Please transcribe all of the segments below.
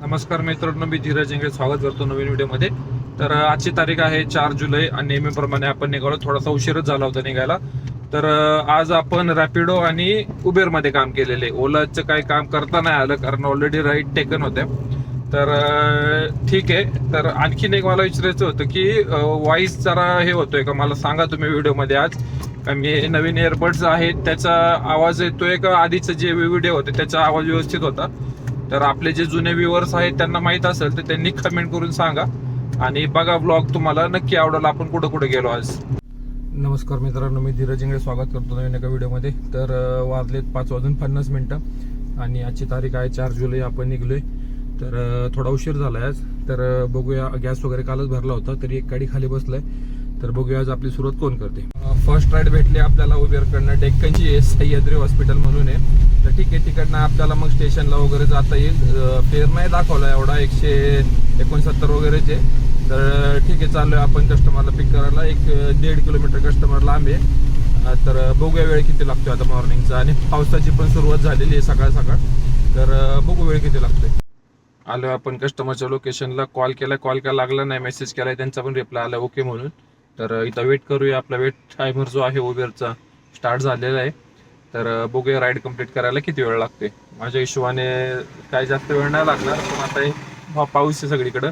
नमस्कार मित्रांनो मी धीरज इंगळे स्वागत करतो नवीन व्हिडिओमध्ये. तर आजची तारीख आहे चार जुलै आणि नेहमीप्रमाणे आपण निघालो. थोडासा उशीरच झाला होता निघायला. तर आज आपण रॅपिडो आणि उबेरमध्ये काम केलेले ओलाचं काही काम करता नाही आलं कारण ऑलरेडी राईट टेकन होत्या. तर ठीक आहे. तर आणखीन एक मला विचारायचं होतं की वॉईस जरा हे होतोय का? मला सांगा तुम्ही व्हिडिओमध्ये आज. मी नवीन एअरबड्स आहेत त्याचा आवाज येतोय का? आधीचं जे व्हिडिओ होते त्याचा आवाज व्यवस्थित होता. तर आपले जे जुने व्ह्युअर्स आहेत त्यांना माहीत असेल तर त्यांनी कमेंट करून सांगा. आणि बघा ब्लॉग तुम्हाला नक्की आवडेल. आपण कुठं कुठे गेलो आज? नमस्कार मित्रांनो मी धीरज इंगळे स्वागत करतो नवीन एका व्हिडिओमध्ये तर वाजलेत पाच वाजून पन्नास मिनटं. आणि आजची तारीख आहे चार जुलै. आपण निघलोय. तर थोडा उशीर झाला आज. तर बघूया. गॅस वगैरे कालच भरला होता. तरी एक गाडी खाली बसलाय. तर बघूया आज आपली सुरुवात कोण करते. फर्स्ट राईड भेटली आपल्याला उबेरकडनं. डेक्कनची आहे सह्याद्री हॉस्पिटल म्हणून आहे. तर ठीक आहे तिकडनं आपल्याला मग स्टेशनला वगैरे जाता येईल. अं, फेर नाही दाखवला एवढा एकशे एकोणसत्तर वगैरेचे तर ठीक आहे चाललोय आपण कस्टमरला पिक करायला. एक दीड किलोमीटर कस्टमर लांब आहे. तर बघूया वेळ किती लागतोय आता मॉर्निंगचा आणि पावसाची पण सुरुवात झालेली आहे सकाळ सकाळ. तर बघू वेळ किती लागतोय. आलो आपण कस्टमरच्या लोकेशनला कॉल केला कॉल काय लागला नाही मेसेज केला त्यांचा पण रिप्लाय आला ओके म्हणून. तर इथं वेट करूया. आपला वेट टायमर जो आहे उबेरचा स्टार्ट झालेला आहे. तर बघूया राईड कंप्लीट करायला किती वेळ लागते. माझ्या हिशोबाने काय जास्त वेळ नाही लागणार पण आता हा पाऊस आहे सगळीकडं.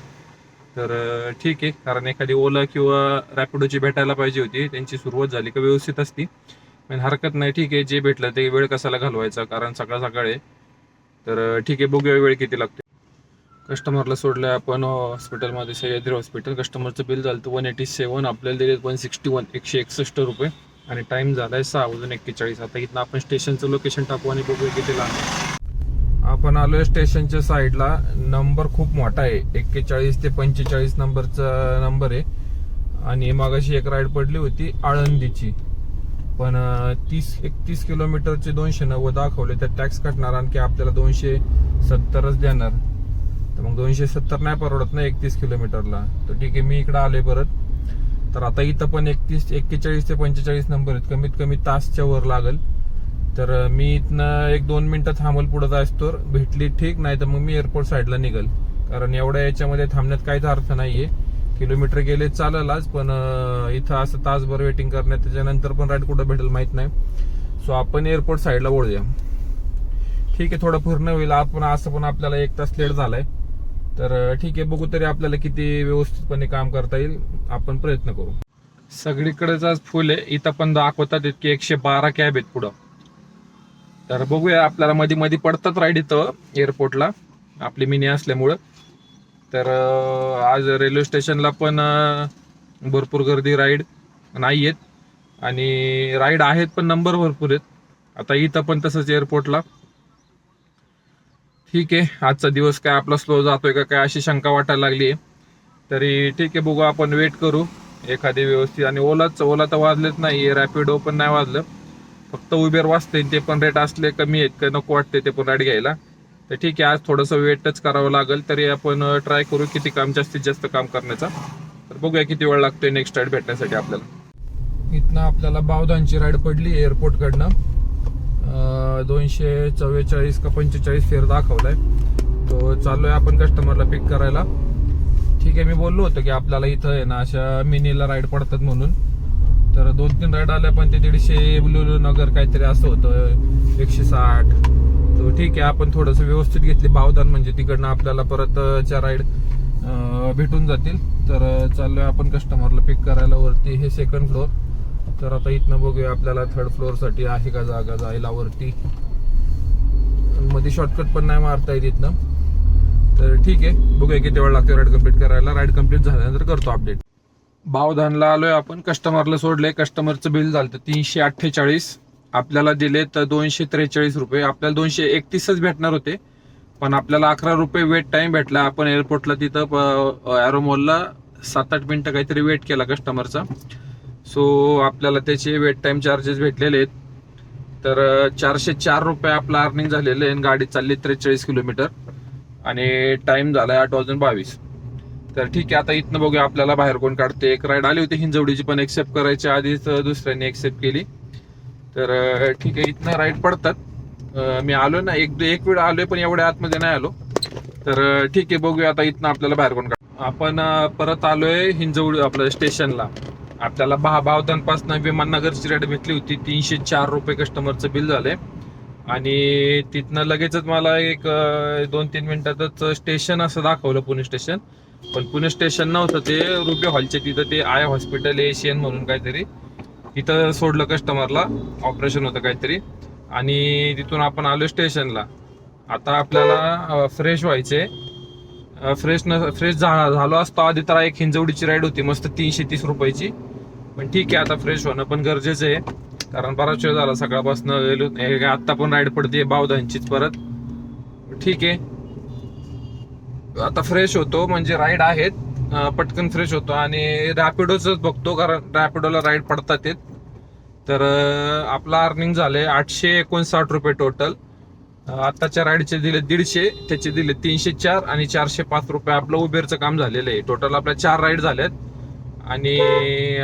तर ठीक आहे. कारण एखादी ओला किंवा रॅपिडोची भेटायला पाहिजे होती. त्यांची सुरुवात झाली का व्यवस्थित असती. पण हरकत नाही. ठीक आहे. जे भेटलं ते वेळ कशाला घालवायचा? कारण सकाळ सकाळ आहे. तर ठीक आहे. बघूया वेळ किती लागते. कस्टमरला सोडलं आपण हॉस्पिटलमध्ये सह्याद्री हॉस्पिटल कस्टमरचं बिल झालं तर वन एटी सेवन आपल्याला दिले वन सिक्स्टी वन एकशे एकसष्ट रुपये. आणि टाईम झाला आहे सहा वाजून एक्केचाळीस. आता इथं आपण स्टेशनचं लोकेशन टाकू आणि बघूया किती लांब आहे. आपण आलोय स्टेशनच्या साईडला नंबर खूप मोठा आहे. एक्केचाळीस ते पंचेचाळीस नंबरचा नंबर आहे. आणि मागाशी एक राईड पडली होती आळंदीची. पण तीस एकतीस किलोमीटरचे दोनशे नव्वद दाखवले. तर टॅक्स कटणार आणखी आपल्याला दोनशे सत्तरच देणार. तर मग दोनशे सत्तर नाही परवडत ना एकतीस किलोमीटरला. तर ठीक आहे मी इकडे आलोय परत. तर आता इथं पण एकतीस एक्केचाळीस ते पंचेचाळीस नंबर आहेत. कमीत कमी तासच्या वर लागल. तर मी इथनं एक दोन मिनटं थांबल पुढे जायचो तर भेटली ठीक नाही तर मग मी एअरपोर्ट साईडला निघल. कारण एवढ्या याच्यामध्ये थांबण्यात काहीच अर्थ नाहीये. किलोमीटर गेले चालेलच पण इथं असं तासभर वेटिंग करण्यात त्याच्यानंतर पण राईड कुठं भेटेल माहीत नाही. सो आपण एअरपोर्ट साईडला वळूया. ठीक आहे थोडं पूर्ण होईल. आपण असं पण आपल्याला एक तास लेट झालाय. तर ठीक आहे बघू तरी आपल्याला किती व्यवस्थितपणे काम करता येईल. आपण प्रयत्न करू. सगळीकडेच आज फुल आहे इथं पण दाखवतात की एकशे बारा कॅब आहेत पुढं. तर बघूया आपल्याला मध्ये मध्ये पडतात राईड इथं एअरपोर्टला आपली मिनी असल्यामुळं. तर आज रेल्वे स्टेशनला पण भरपूर गर्दी राईड नाही आहेत आणि राईड आहेत पण नंबर भरपूर आहेत. आता इथं पण तसंच एअरपोर्टला ठीक आहे. आजचा दिवस काय आपला स्लो जातोय का काय अशी शंका वाटायला लागली आहे तरी ठीक आहे बघू आपण वेट करू. एखादी व्यवस्थित आणि ओलाच ओला तर वाजलेच नाही रॅपिडो पण नाही वाजलं. फक्त उबेर वाजते ते पण रेट असले कमी आहेत का नको वाटते ते पण राईड घ्यायला. तर ठीक आहे आज थोडंसं वेटच करावं लागेल तरी आपण ट्राय करू किती काम जास्तीत जास्त काम करण्याचा. तर बघूया किती वेळ लागतोय नेक्स्ट राईड भेटण्यासाठी आपल्याला. इथनं आपल्याला बावधानची राईड पडली एअरपोर्टकडनं दोनशे चव्वेचाळीस का पंचेचाळीस फेर दाखवलाय. तो चाललोय आपण कस्टमरला पिक करायला. ठीक आहे मी बोललो होतो की आपल्याला इथं आहे ना अशा मिनीला राईड पडतात म्हणून. तर दोन तीन राईड आल्या पण ते दीडशे बुलुलू नगर काहीतरी असं होतं एकशे साठ. तो ठीक आहे आपण थोडंसं व्यवस्थित घेतली. भावदान म्हणजे तिकडनं आपल्याला परत राईड भेटून जातील. तर चाललोय आपण कस्टमरला पिक करायला. वरती हे सेकंड फ्लोअर तर आता इथनं बघूया आपल्याला थर्ड फ्लोअरसाठी आहे का जागा जायला वरती मध्ये शॉर्टकट पण नाही मारता येत इथनं. तर ठीक आहे बघूया किती वेळ लागतो राईड कंप्लीट करायला. राईड कंप्लीट झाल्यानंतर करतो अपडेट बावधानला आलोय आपण. कस्टमरला सोडले कस्टमरचं बिल झालं तीनशे अठ्ठेचाळीस. आपल्याला दिले तर दोनशे त्रेचाळीस रुपये. आपल्याला दोनशे एकतीसच भेटणार होते. पण आपल्याला अकरा रुपये वेट टाइम भेटला. आपण एअरपोर्टला तिथं ॲरोमॉलला सात आठ मिनिटं काहीतरी वेट केला कस्टमरचा सो आपल्याला त्याचे वेट टाइम चार्जेस भेटलेले आहेत. तर चारशे चार रुपये आपलं अर्निंग झालेलं आहे आणि गाडी चालली त्रेचाळीस किलोमीटर. आणि टाइम आहे आठ वाजून बावीस. तर ठीक आहे आता इथनं बघूया आपल्याला बाहेर कोण काढते एक राईड आली होती हिंजवडीची पण एक्सेप्ट करायच्या आधीच दुसऱ्याने दुसऱ्यांनी एक्सेप्ट केली. तर ठीक आहे इथनं राईड पडतात. मी आलो ना एक एक वेळ आलोय पण एवढ्या आतमध्ये नाही आलो. तर ठीक आहे बघूया आता इथनं आपल्याला बाहेर कोण काढ आपण परत आलोय हिंजवडी आपल्या स्टेशनला आपल्याला भा भावदानपासून विमाननगरची रेट भेटली होती. तीनशे चार रुपये कस्टमरचं बिल झालंय. आणि तिथनं लगेचच मला एक दोन तीन मिनिटातच स्टेशन असं दाखवलं पुणे स्टेशन पण पुणे स्टेशन नव्हतं ते. रुपये हॉलचे तिथं ते आय हॉस्पिटल एशियन म्हणून काहीतरी. तिथं सोडलं कस्टमरला ऑपरेशन होतं काहीतरी. आणि तिथून आपण आलो स्टेशनला आता आपल्याला फ्रेश व्हायचे फ्रेश न फ्रेश झालो असतो. आधी तर एक हिंजवडीची राईड होती. मस्त तीनशे तीस रुपयाची. पण ठीक आहे आता फ्रेश होणं पण गरजेचं आहे. कारण बराच वेळ झाला सकाळपासून गेलो आत्ता पण राईड पडते बावधांचीच परत. ठीक आहे. आता फ्रेश होतो म्हणजे राईड आहेत. पटकन फ्रेश होतो आणि रॅपिडोच बघतो कारण रॅपिडोला राईड पडतात येत तर आपला अर्निंग झाले आठशे एकोणसाठ रुपये टोटल आत्ताच्या राईडचे दिले दीडशे त्याचे दिले तीनशे चार आणि चारशे पाच रुपये आपलं उबेरचं काम झालेलं आहे. टोटल आपल्या चार राईड झाल्यात. आणि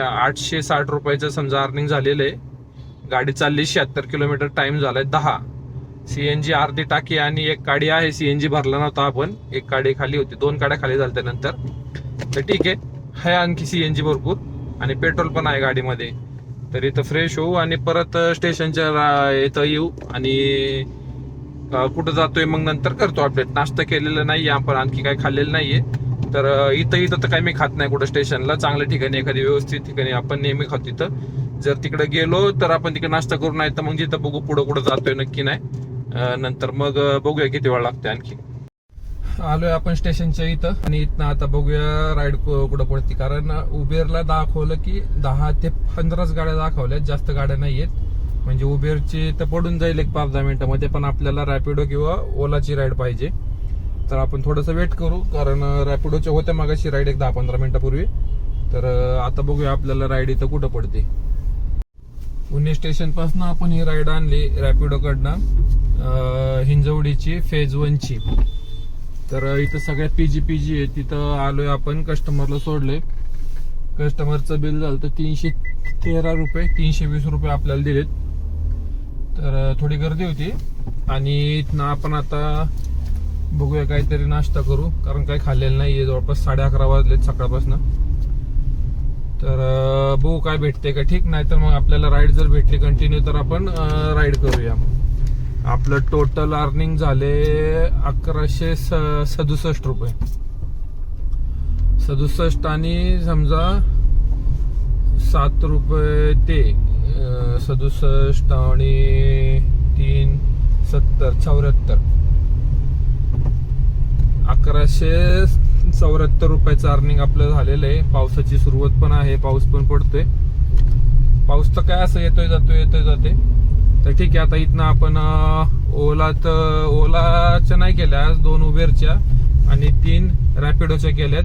आठशे साठ रुपयाचं समजा अर्निंग झालेलं आहे. गाडी चालली शहात्तर किलोमीटर टाइम झालाय दहा. सी एन जी अर्धी टाकी आणि एक गाडी आहे. सी एन जी भरला नव्हता आपण. एक गाडी खाली होती. दोन गाड्या खाली झाल्या नंतर तर ठीक आहे. आहे आणखी सी एन जी भरपूर. आणि पेट्रोल पण आहे गाडीमध्ये. तर इथं फ्रेश होऊ आणि परत स्टेशनच्या इथं येऊ. आणि कुठं जातोय मग नंतर करतो अपडेट नाश्ता केलेला आहे आपण आणखी काही खाल्लेलं नाही आहे तर इथं इथं तर काही मी खात नाही कुठं स्टेशनला चांगल्या ठिकाणी एखादी व्यवस्थित ठिकाणी आपण नेहमी खातो तिथं जर तिकडे गेलो तर आपण तिकडे नाश्ता करू नाही तर मग जिथं बघू पुढं कुठं जातोय नक्की नाही. नंतर मग बघूया किती वेळ लागते आणखी. आलोय आपण स्टेशनच्या इथं आणि इथनं आता बघूया राईड कुठं पडते. कारण उबेरला दाखवलं की दहा ते पंधराच गाड्या दाखवल्या जास्त गाड्या नाहीयेत म्हणजे उबेरची तर पडून जाईल एक पाच दहा मिनिटामध्ये पण आपल्याला रॅपिडो किंवा ओलाची राईड पाहिजे. तर आपण थोडंसं वेट करू कारण रॅपिडोच्या होत्या मागाशी राईड एक दहा पंधरा मिनिटापूर्वी. तर आता बघूया आपल्याला राईड इथं कुठं पडते. पुणे स्टेशनपासून आपण ही राईड आणली रॅपिडोकडनं हिंजवडीची फेज वनची तर इथं सगळ्या पीजी पीजी आहे. तिथं आलोय आपण कस्टमरला सोडले कस्टमरचं बिल झालं तर तीनशे तेरा रुपये तीनशे वीस रुपये आपल्याला दिलेत. तर थोडी गर्दी होती. आणि इथनं आपण आता बघूया काहीतरी नाश्ता करू कारण काही खाल्लेलं नाही आहे जवळपास साडे अकरा वाजलेत सकाळपासून. तर बघू काय भेटते का. ठीक नाही तर मग आपल्याला राईड जर भेटली कंटिन्यू तर आपण राईड करूया. आपलं टोटल अर्निंग झाले अकराशे स- सदुसष्ट रुपये. सदुसष्ट आणि समजा सात रुपये ते सदुसष्ट आणि तीन सत्तर चौऱ्याहत्तर. अकराशे चौऱ्याहत्तर रुपयाचं अर्निंग आपलं झालेलं आहे. पावसाची सुरुवात पण आहे पाऊस पण पडतोय. पाऊस तर काय असं येतोय जातोय येतोय जाते तर ठीक आहे आता इथनं आपण ओला तर ओलाच्या नाही केल्या दोन उबेरच्या आणि तीन रॅपिडोच्या केल्यात.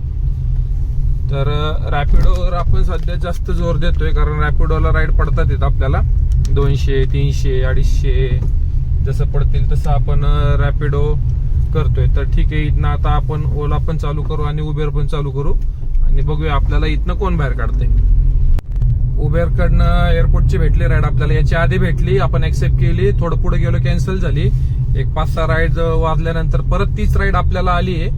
तर रॅपिडोवर आपण सध्या जास्त जोर देतोय कारण रॅपिडोला राईड पडतात येत आपल्याला. दोनशे तीनशे अडीचशे जसं पडतील तसं आपण रॅपिडो करतोय तर ठीक आहे इथनं आता आपण ओला पण चालू करू आणि उबेर पण चालू करू. आणि बघूया आपल्याला इथनं कोण बाहेर काढते उबेरकडनं एअरपोर्टची भेटली राईड आपल्याला याची आधी भेटली आपण एक्सेप्ट केली थोडं पुढे गेलो कॅन्सल झाली. एक पाच सहा राईड वाजल्यानंतर परत तीच राईड आपल्याला आली आहे.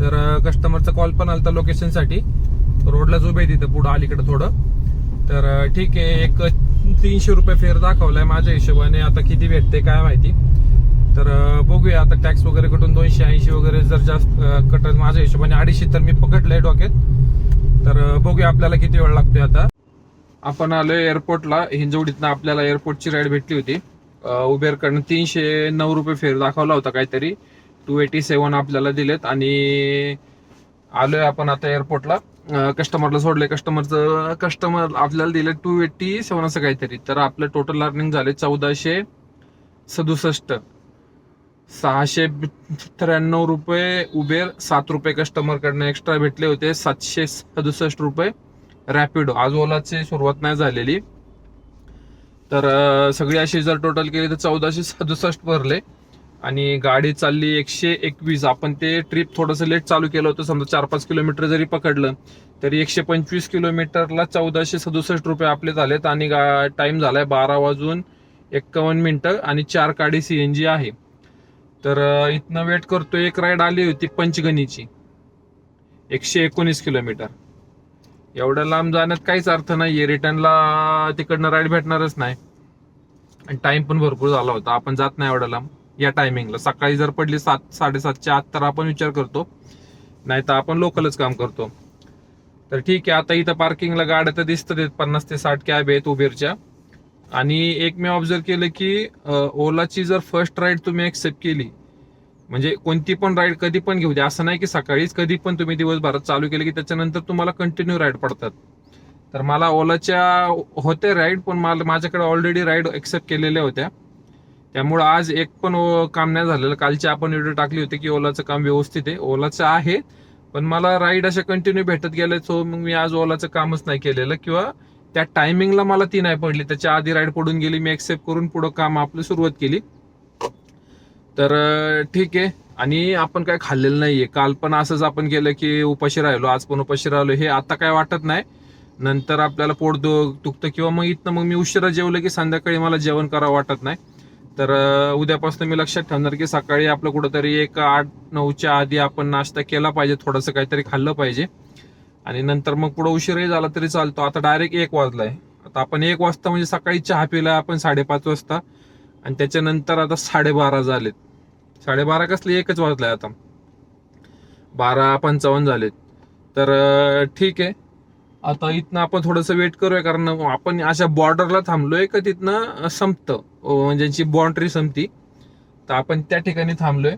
तर कस्टमरचा कॉल पण आलता लोकेशनसाठी रोडलाच उभे तिथं पुढं अलीकडे थोडं. तर ठीक आहे एक तीनशे रुपये फेर दाखवलाय माझ्या हिशोबाने. आता किती भेटते काय माहिती. बघूया. आता टॅक्स वगैरे कटून दोनशे ऐंशी वगैरे जर जास्त अं, कटल माझ्या हिशोबाने अडीचशे तर मी पकडलंय डोक्यात. तर बघूया आपल्याला किती वेळ लागतोय आता. आपण आलोय एअरपोर्टला हिंजवडीतनं आपल्याला एअरपोर्टची राईड भेटली होती. उबेरकडनं तीनशे नऊ रुपये फेर दाखवला होता काहीतरी. टू एटी सेवन आपल्याला दिलेत. आणि आलोय आपण आता एअरपोर्टला कस्टमरला सोडले कस्टमरचं कस्टमर आपल्याला दिले टू एटी सेवन असं काहीतरी. तर आपलं टोटल अर्निंग झाले चौदाशे सदुसष्ट. सहाशे त्र्याण्णव रुपये उबेर सात रुपये कस्टमर कडनं एक्स्ट्रा भेटले होते सातशे सदुसष्ट रुपये रॅपिडो आज ओलाची सुरुवात नाही झालेली. तर सगळी अशी जर टोटल केली तर चौदाशे सदुसष्ट भरले. आणि गाडी चालली एकशे एकवीस. आपण ते ट्रिप थोडंसं लेट चालू केलं होतं. समजा चार पाच किलोमीटर जरी पकडलं तरी एकशे पंचवीस किलोमीटरला चौदाशे सदुसष्ट रुपये आपले झालेत. आणि टाईम झालाय बारा वाजून एक्कावन्न मिनिटं. आणि चार गाडी जी आहे. तर इथनं वेट करतो. एक राईड आली होती पंचगणीची. एकशे एकोणीस किलोमीटर एवढ्या लांब जाण्यात काहीच अर्थ नाहीये. रिटर्नला तिकडनं राईड भेटणारच नाही. आणि टाइम पण भरपूर झाला होता. आपण जात नाही एवढ्या लांब. या टायमिंगला सकाळी जर पडली सात साडेसातच्या आत तर आपण विचार करतो. नाही तर आपण लोकलच काम करतो. तर ठीक आहे. आता इथं पार्किंगला गाड्या तर दिसतात आहेत, पन्नास ते साठ कॅब आहेत उबेरच्या. आणि एक मी ऑब्झर्व केलं की ओलाची जर फर्स्ट राईड तुम्ही एक्सेप्ट केली म्हणजे कोणती पण राईड कधी पण घेऊ द्या. असं नाही की सकाळीच कधी पण तुम्ही दिवसभरात चालू केलं की त्याच्यानंतर तुम्हाला कंटिन्यू राईड पडतात. तर मला ओलाच्या होते राईड पण मला माझ्याकडे ऑलरेडी राईड एक्सेप्ट केलेल्या होत्या. त्यामुळं आज एक पण ओ- काम नाही झालेलं. कालची आपण व्हिडिओ टाकली होती की ओलाचं काम व्यवस्थित आहे. ओलाचं आहे पण मला राईड अशा कंटिन्यू भेटत गेले सो मग मी आज ओलाचं कामच नाही केलेलं. किंवा त्या टायमिंगला मला ती नाही पडली. त्याच्या आधी राईड पडून गेली मी एक्सेप्ट करून पुढं काम आपली सुरुवात केली. तर ठीक आहे. आणि आपण काय खाल्लेलं नाहीये. काल पण असंच आपण केलं की उपाशी राहिलो आज पण उपाशी राहिलो. हे आता काय वाटत नाही. नंतर आपल्याला पोट दु- दुखतं किंवा मग इथनं मग मी उशिरा जेवलं की संध्याकाळी मला जेवण करावं वाटत नाही. तर उद्यापासून मी लक्षात ठेवणार की सकाळी आपलं कुठंतरी एक आठ नऊच्या आधी आपण नाश्ता केला पाहिजे. थोडंसं काहीतरी खाल्लं पाहिजे. आणि नंतर मग पुढे उशीरही झाला तरी चालतो. आता डायरेक्ट एक वाजलाय. आता आपण एक वाजता म्हणजे सकाळी चहा पिला आपण साडेपाच वाजता. आणि त्याच्यानंतर आता साडेबारा झालेत. साडेबारा कसले? एकच वाजलाय आता. बारा पंचावन्न झालेत. तर ठीक आहे. आता इथनं आपण थोडंसं वेट करूया कारण आपण अशा बॉर्डरला थांबलोय का तिथनं संपतं. म्हणजे जी बाउंड्री संपती. तर आपण त्या ठिकाणी थांबलोय.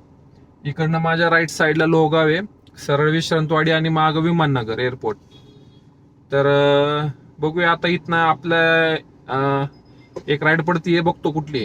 इकडनं माझ्या राईट साईडला लोहगाव आहे. सरळ विश्रांतवाडी आणि माग विमाननगर एअरपोर्ट तर बघूया आता इथनं आपल्या एक राईड पडतीये बघतो कुठली.